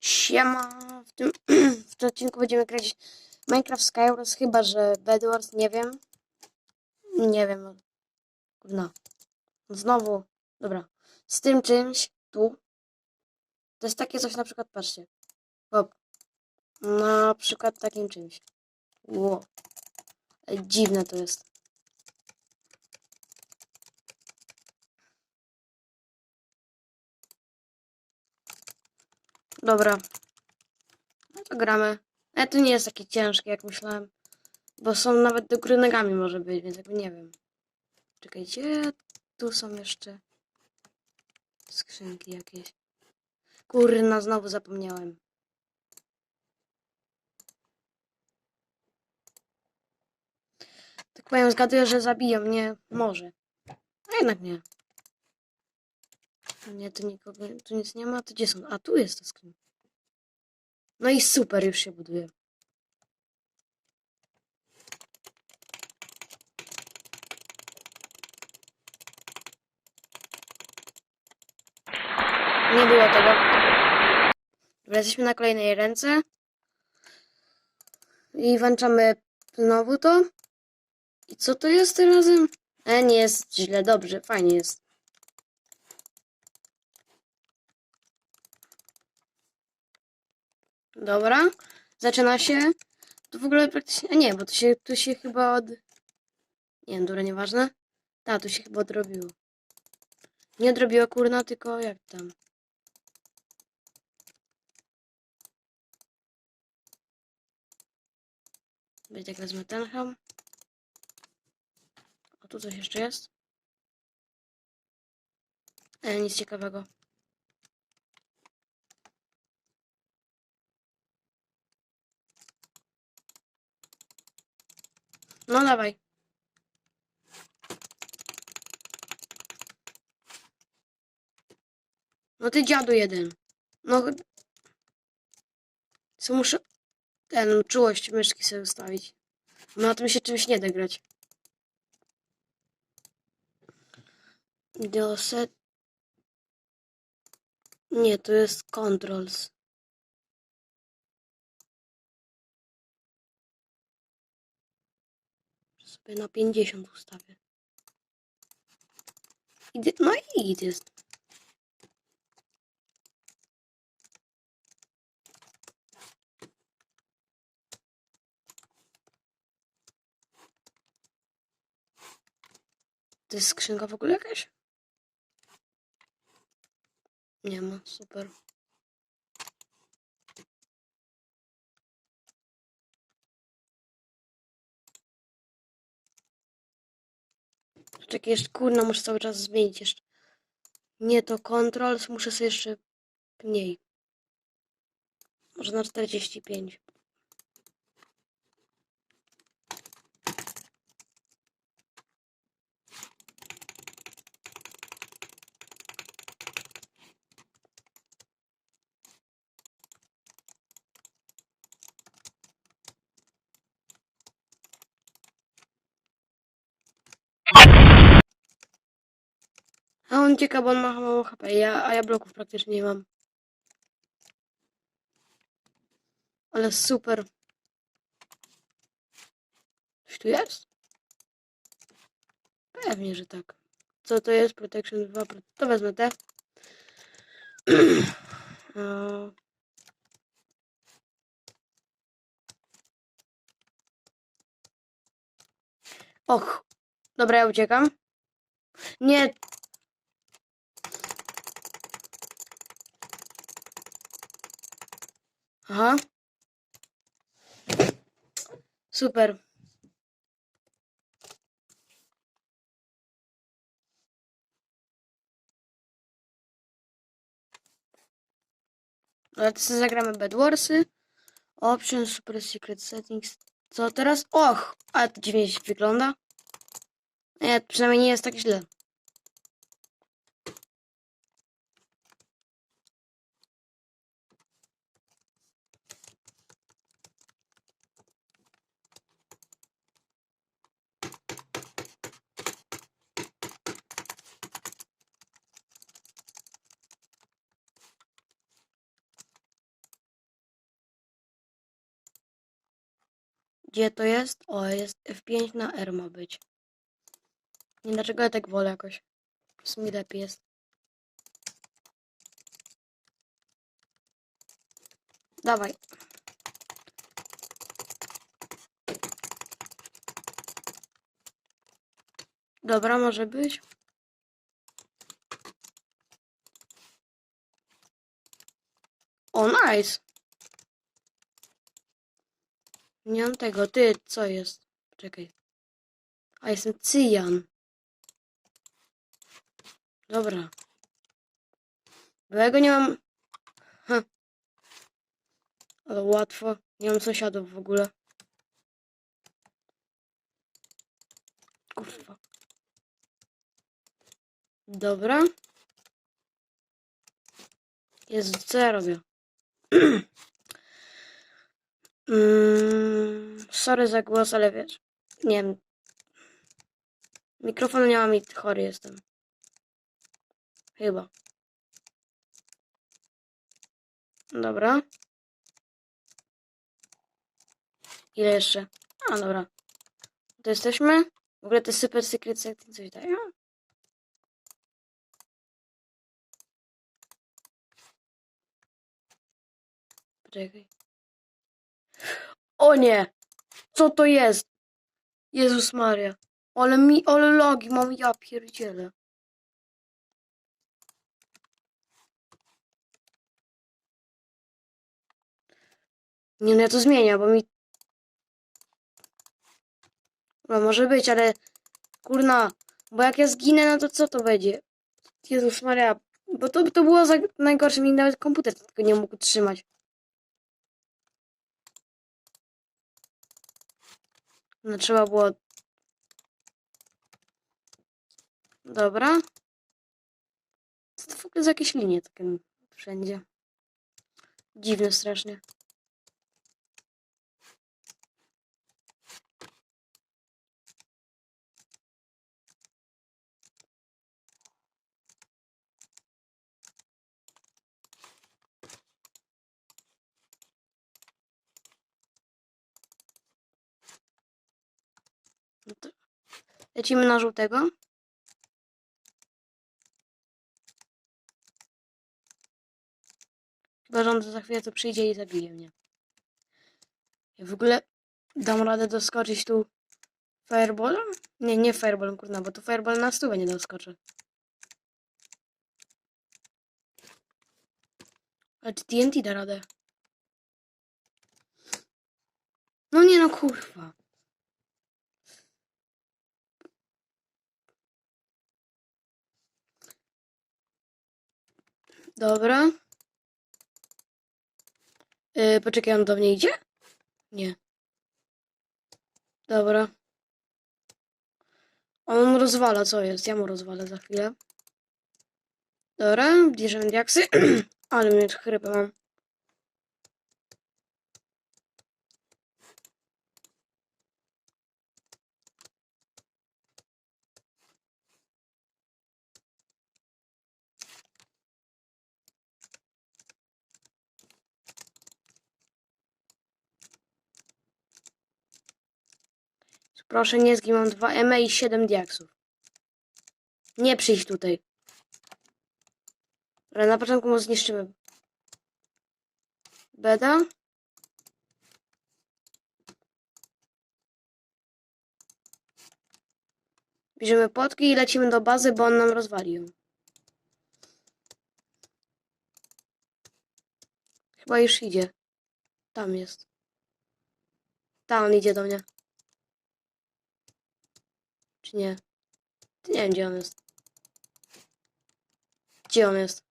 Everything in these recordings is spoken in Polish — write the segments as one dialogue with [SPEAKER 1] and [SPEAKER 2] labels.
[SPEAKER 1] Siema, w tym, w tym odcinku będziemy grać Minecraft Skywars, chyba że Bedwars, nie wiem. Nie wiem. No. Znowu, dobra. Z tym czymś, tu. To jest takie coś na przykład, patrzcie. Hop. Na przykład takim czymś. Ej, Dziwne to jest. Dobra. No to gramy. Ale to nie jest takie ciężkie, jak myślałem. Bo są nawet do góry nogami może być, więc jakby nie wiem. Czekajcie, tu są jeszcze skrzynki jakieś. Kurna, znowu zapomniałem. Tak powiem, zgaduję, że zabiją mnie. Może. A jednak nie. Nie, tu nikogo, tu nic nie ma. To gdzie są? A, tu jest ta skrzynka. No i super, już się buduje. Nie było tego. Dobra, jesteśmy na kolejnej ręce. I włączamy znowu to. I co to jest tym razem? E, nie jest źle, dobrze, fajnie jest. Dobra, zaczyna się. Tu w ogóle praktycznie. A nie, bo tu się, tu się chyba od. Nie wiem, dobra, nieważne. Tak, tu się chyba odrobiło. Nie odrobiło kurna, tylko jak tam. Będzie tak wezmę ten hełm. O, tu coś jeszcze jest. E, nic ciekawego. No dawaj. No ty dziadu jeden. No. Co muszę. Ten czułość myszki sobie ustawić. No na tym się czymś nie da grać. Doset. Nie, to jest controls. Na 50 ustawię. No i git jest. To jest skrzynka w ogóle jakaś? Nie ma, super. Czekaj, jeszcze kurna, muszę cały czas zmienić jeszcze. Nie to control, muszę sobie jeszcze mniej. Może na 45. ucieka, bo on ma mało HP, ja, a ja bloków praktycznie nie mam. Ale super. Coś tu jest? Pewnie, że tak. Co to jest? Protection 2. To wezmę te. Och. Dobra, ja uciekam. Nie, Aha. Super. Ale to zagramy Bedwarsy. Options, Super Secret Settings. Co teraz? Och! Ale to dziwnie wygląda. Nie, przynajmniej nie jest tak źle. Gdzie to jest? O, jest F5 na R ma być. Nie dlaczego ja tak wolę jakoś. W sumie lepiej jest. Dawaj. Dobra, może być. O, nice. Nie mam tego. Ty, co jest? Czekaj. A, jestem cyjan. Dobra. Bo ja go nie mam... Hm. Ale łatwo. Nie mam sąsiadów w ogóle. Kurwa. Dobra. Jezu, co ja robię? mm, sorry za głos, ale wiesz. Nie wiem. Mikrofonu nie mam i chory jestem. Chyba. Dobra. Ile jeszcze? A, dobra. To jesteśmy. W ogóle te super secret setting coś dają? Poczekaj. O nie! Co to jest? Jezus Maria. Ale mi, ale logi mam, ja pierdzielę. Nie no, ja to zmienię, bo mi... No może być, ale... Kurna, bo jak ja zginę, no to co to będzie? Jezus Maria, bo to, to było za... najgorsze, mi nawet komputer tego nie mógł trzymać. No trzeba było... Dobra. Co to w ogóle za jakieś linie takie wszędzie? Dziwne strasznie. Lecimy na żółtego. Chyba, że on za chwilę to przyjdzie i zabije mnie. Ja w ogóle dam radę doskoczyć tu fireballem? Nie, nie fireballem, kurna, bo tu fireball na stówę nie doskoczę. Ale czy TNT da radę? No nie no, kurwa. Dobra. Yy, poczekaj, on do mnie idzie? Nie. Dobra. On rozwala, co jest? Ja mu rozwalę za chwilę. Dobra, bierzemy diaksy. Ale mnie chrypę mam. Proszę, nie zgin, mam 2 ME i 7 diaksów. Nie przyjść tutaj. Ale na początku mu zniszczymy. Beda. Bierzemy potki i lecimy do bazy, bo on nam rozwali ją. Chyba już idzie. Tam jest. Tam on idzie do mnie. Czy nie? Nie wiem, gdzie on jest. Gdzie on jest?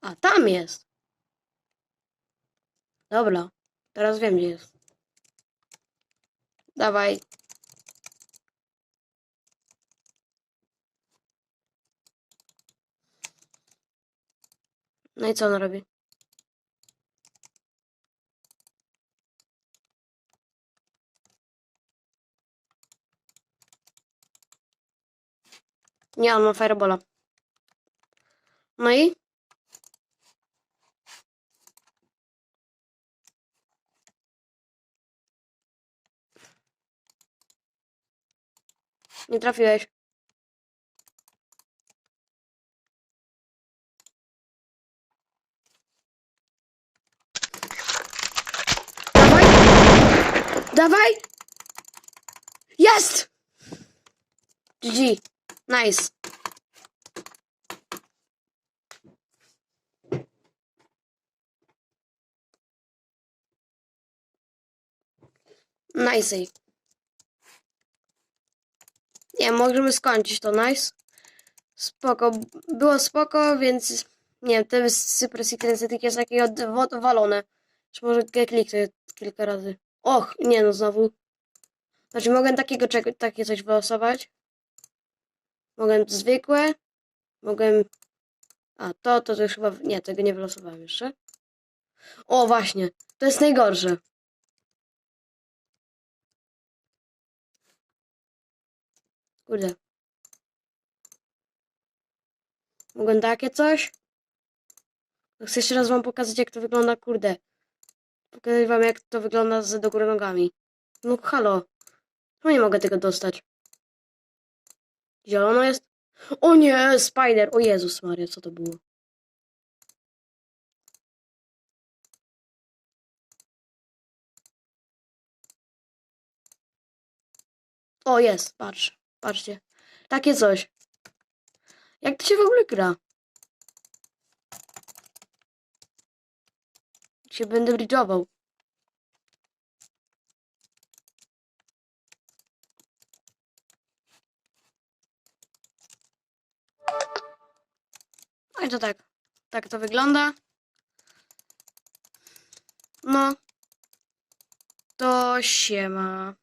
[SPEAKER 1] A, tam jest. Dobra. Teraz wiem, gdzie jest. Dawaj. No i co on robi? Nie, on ma firebola. No i? Nie trafiłeś. Dawaj! Dawaj! Jest! GG. Nice. Nice. Nie, możemy skończyć to, nice. Spoko. Było spoko, więc nie wiem, te Secret Setting jest takie od- odwalone. Czy może kliknę kilka razy. Och, nie no, znowu. Znaczy, mogę takiego, takie coś wylosować. Mogę zwykłe. Mogę... A, to, to, to chyba... Nie, tego nie wylosowałem jeszcze. O, właśnie. To jest najgorsze. Kurde. Mogę takie coś? Chcę jeszcze raz wam pokazać, jak to wygląda, kurde. Pokazać wam, jak to wygląda z do góry nogami. No halo. No nie mogę tego dostać. Zielono jest? O nie, spider! O Jezus Maria, co to było? O, jest, patrz, patrzcie. Takie coś. Jak to się w ogóle gra? Się będę bridge'ował. To tak. Tak to wygląda. No. To siema.